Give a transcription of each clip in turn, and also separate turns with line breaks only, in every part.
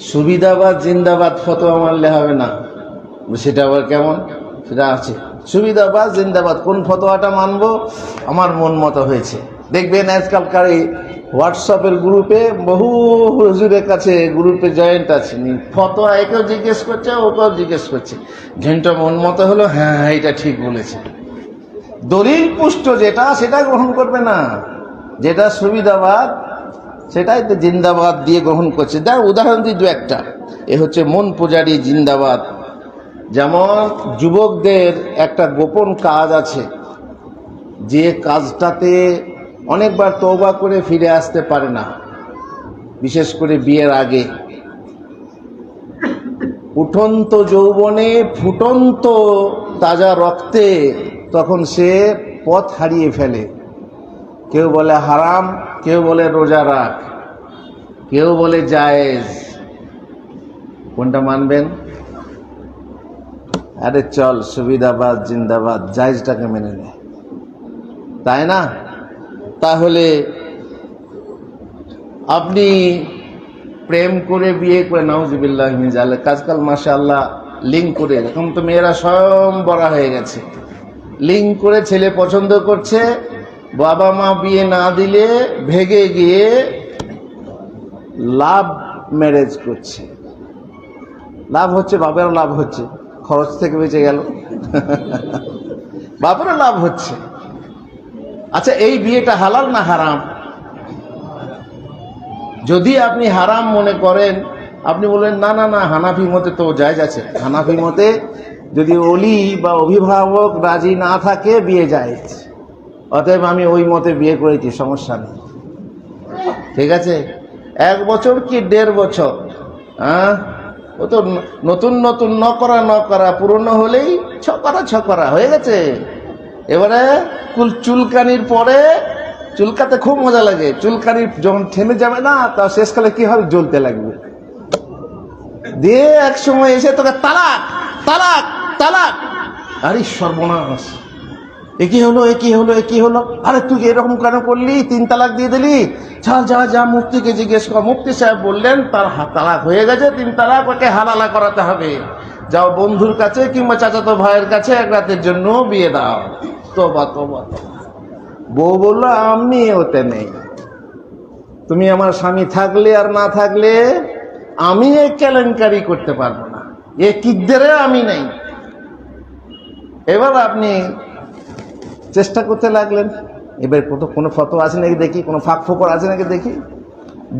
সুবিধাবাদ জিন্দাবাদ ফতোয়া মানলে হবে না। সেটা আবার কেমন? সেটা আছে। সুবিধাবাদ জিন্দাবাদ কোন ফতোয়াটা মানব? আমার মন মতো হয়েছে। দেখবেন আজকালকার এই হোয়াটসঅ্যাপের গ্রুপে বহু হুজুরের কাছে গ্রুপে জয়েন্ট আছে। ফতোয়া একেও জিজ্ঞেস করছে ওকেও জিজ্ঞেস করছে। ঘেন্টা মন মতো হলো হ্যাঁ হ্যাঁ, এটা ঠিক বলেছে। দলিল পুষ্ট যেটা সেটা গ্রহণ করবে না। যেটা সুবিধাবাদ সেটাই তো জিন্দাবাদ দিয়ে গ্রহণ করছে। দেখ উদাহরণ দিই দু একটা। এ হচ্ছে মন পূজারি জিন্দাবাদ। যেমন যুবকদের একটা গোপন কাজ আছে, যে কাজটাতে অনেকবার তৌবা করে ফিরে আসতে পারে না, বিশেষ করে বিয়ের আগে। উঠন্ত যৌবনে, ফুটন্ত তাজা রক্তে তখন সে পথ হারিয়ে ফেলে। কেউ বলে হারাম, কেউ বলে রোজা রাখ, কেউ বলে জায়েজ। কোনটা মানবেন? আরে চল, সুবিধাবাদ, জিন্দাবাদ, জায়েজটাকে মেনে নে। তাই না? তাহলে আপনি প্রেম করে বিয়ে করে, নাউজুবিল্লাহ মিজালে কাজকাল মাসা আল্লাহ লিঙ্ক করে, এখন তো মেয়েরা স্বয়ং বড়া হয়ে গেছে। লিঙ্ক করে ছেলে পছন্দ করছে বাবা মা বিয়ে না দিলে ভেগে গিয়ে লাভ ম্যারেজ করছে। লাভ হচ্ছে বাপেরও লাভ হচ্ছে। খরচ থেকে বেঁচে গেল। বাপেরও লাভ হচ্ছে। আচ্ছা এই বিয়েটা হালাল না হারাম? যদি আপনি হারাম মনে করেন, আপনি বললেন না না না, হানাফি মতে তো জায়জ আছে হানাফি মতে যদি অলি বা অভিভাবক রাজি না থাকে, বিয়ে জায়েজ অতএব আমি ওই মতে বিয়ে করেছি, সমস্যা নেই। ঠিক আছে? এক বছর কি দেড় বছর? হ্যাঁ ও তো নতুন নতুন ন করা ন করা পুরনো হলেই ছকরা করা হয়ে গেছে? এবারে কুল চুলকানির পরে চুলকাতে খুব মজা লাগে। চুলকানি যখন থেমে যাবে না, তা শেষকালে কি হবে? জ্বলতে লাগবে। দিয়ে এক সময় এসে তোকে তালাক তালাক তালাক। আরে সর্বনাশ। এ কি হলো এ কি হলো এ কি হলো। আরে তুই এরকম কেন করলি? তিন তালাক দিয়ে দিলি? যা যা যা, মুফতিকে জিজ্ঞেস কর। মুফতি সাহেব বললেন, তার তালাক হয়ে গেছে, তিন তালাক, ওকে হালালা করাতে হবে। যাও বন্ধুর কাছে কিংবা চাচাতো ভাইয়ের কাছে এক রাতের জন্য বিয়ে দাও। তোবা তোবা তোবা। বউ বলল, আমি ওতে নেই। তুমি আমার স্বামী থাকলে আর না থাকলে আমি এই কেলেঙ্কারি করতে পারব না। এ কিকদের আমি নেই? এবার আপনি চেষ্টা করতে লাগলেন। এবার কত কোনো ফটো আছে নাকি দেখি? কোনো ফাঁক ফোকর আছে নাকি দেখি?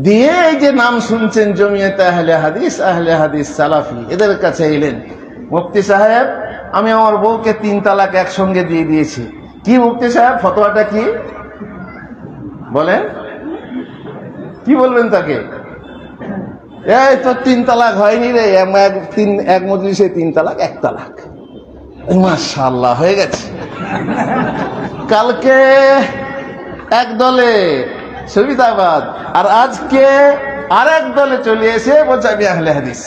দিয়ে এই যে নাম শুনছেন জমিয়তে আহলে হাদিস আহলে হাদিস সালাফি, এদের কাছে এলেন। মুফতি সাহেব, আমি আমার বউকে তিন তালাক একসঙ্গে দিয়ে দিয়েছি। কি মুফতি সাহেব, ফতোয়াটা কি? বলেন। কি বলবেন তাকে? এই তো তিন তালাক হয়নি রে এক, তিন, এক মজলিসে তিন তালাক, এক তালাক। মাশাল্লাহ হয়ে গেছে। কালকে এক দলে সুবিধাবাদ আর আজকে আর এক দলে চলে এসে বলছে, আমি আহলে হাদিস।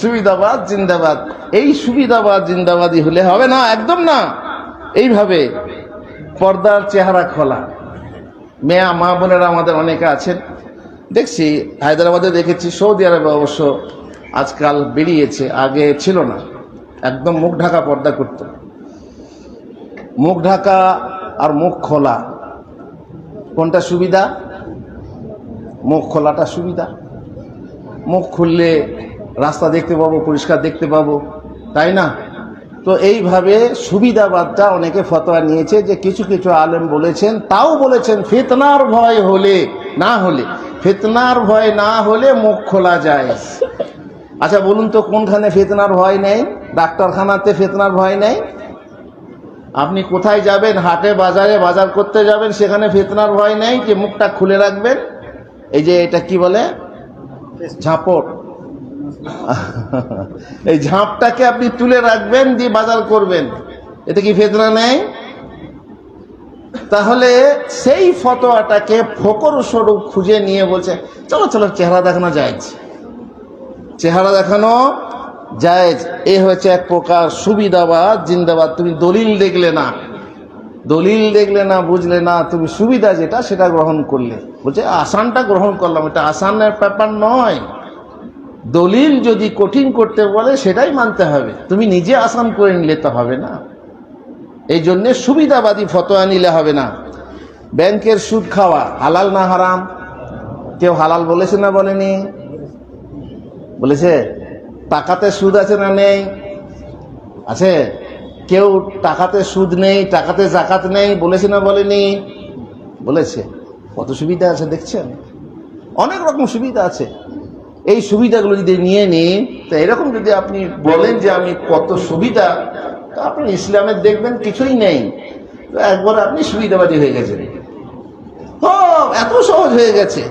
সুবিধাবাদ, জিন্দাবাদ। এই সুবিধাবাদ, জিন্দাবাদই হলে হবে না, একদম না। এইভাবে পর্দার চেহারা খোলা। মেয়া, মা বোনেরা আমাদের অনেকে আছেন। দেখছি, হায়দ্রাবাদে দেখেছি, সৌদি আরবে অবশ্য আজকাল বেরিয়েছে, আগে ছিল না। একদম মুখ ঢাকা পর্দা করতো। মুখ ঢাকা আর মুখ খোলা। কোনটা সুবিধা? মুখ খোলাটা সুবিধা। মুখ খুললে রাস্তা দেখতে পাবো, পরিষ্কার দেখতে পাবো, তাই না? তো এইভাবে সুবিধাবাদটা অনেকে ফতোয়া নিয়েছে যে কিছু কিছু আলেম বলেছেন, তাও বলেছেন ফিতনার ভয় হলে, না হলে, ফিতনার ভয় না হলে মুখ খোলা যায়। আচ্ছা বলুন তো কোনখানে ফিতনার ভয় নেই? ডাক্তারখানাতে ফেতনার ভয় নেই? আপনি কোথায় যাবেন? হাটে, বাজারে, বাজার করতে যাবেন, সেখানে ফেতনার ভয় নেই? যে মুখটা খুলে রাখবেন? এই যে এটা কি বলে? ঝাঁপট। এই ঝাঁপটাকে আপনি তুলে রাখবেন, দিয়ে বাজার করবেন। এটা কি ফেতনা নেই? তাহলে সেই ফতোয়াটাকে ফকর স্বরূপ খুঁজে নিয়ে বলছে, চলো চলো, চেহারা দেখানো যায় চেহারা দেখানো জায়েজ। এ হচ্ছে এক প্রকার সুবিধাবাদ, জিন্দাবাদ। তুমি দলিল দেখলে না। দলিল দেখলে না, বুঝলে না, তুমি সুবিধা যেটা, সেটা গ্রহণ করলে। বলছে, আসানটা গ্রহণ করলাম। এটা আসানের ব্যাপার নয়। দলিল যদি কঠিন করতে বলে, সেটাই মানতে হবে। তুমি নিজে আসান করে নিলে তো হবে না। এই জন্যে সুবিধাবাদী ফতোয়া নিলে হবে না। ব্যাংকের সুদ খাওয়া, হালাল না হারাম? কেউ হালাল বলেছে না বলেনি? বলেছে? টাকাতে সুদ আছে না নেই? আছে? কেউ টাকাতে সুদ নেই, টাকাতে জাকাত নেই, বলেছে না বলেনি? বলেছে। কত সুবিধা আছে দেখছেন? অনেক রকম সুবিধা আছে। এই সুবিধাগুলো যদি নিয়ে নিই তো এরকম যদি আপনি বলেন যে আমি কত সুবিধা, তো আপনি ইসলামের দেখবেন কিছুই নেই। তো একবার আপনি সুবিধাবাদী হয়ে গেছেন। ও, এত সহজ হয়ে গেছে।